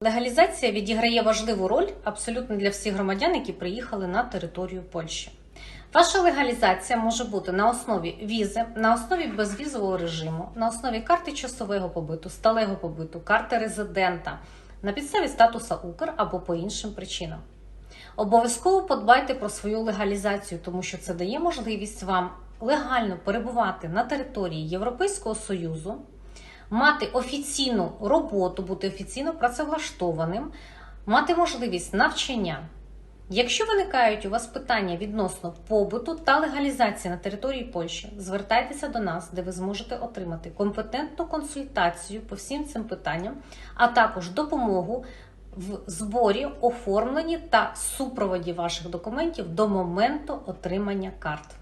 Легалізація відіграє важливу роль абсолютно для всіх громадян, які приїхали на територію Польщі. Ваша легалізація може бути на основі візи, на основі безвізового режиму, на основі карти часового побиту, сталого побиту, карти резидента, на підставі статуса Укр або по іншим причинам. Обов'язково подбайте про свою легалізацію, тому що це дає можливість вам легально перебувати на території Європейського Союзу, мати офіційну роботу, бути офіційно працевлаштованим, мати можливість навчання. Якщо виникають у вас питання відносно побуту та легалізації на території Польщі, звертайтеся до нас, де ви зможете отримати компетентну консультацію по всім цим питанням, а також допомогу в зборі, оформленні та супроводі ваших документів до моменту отримання карт.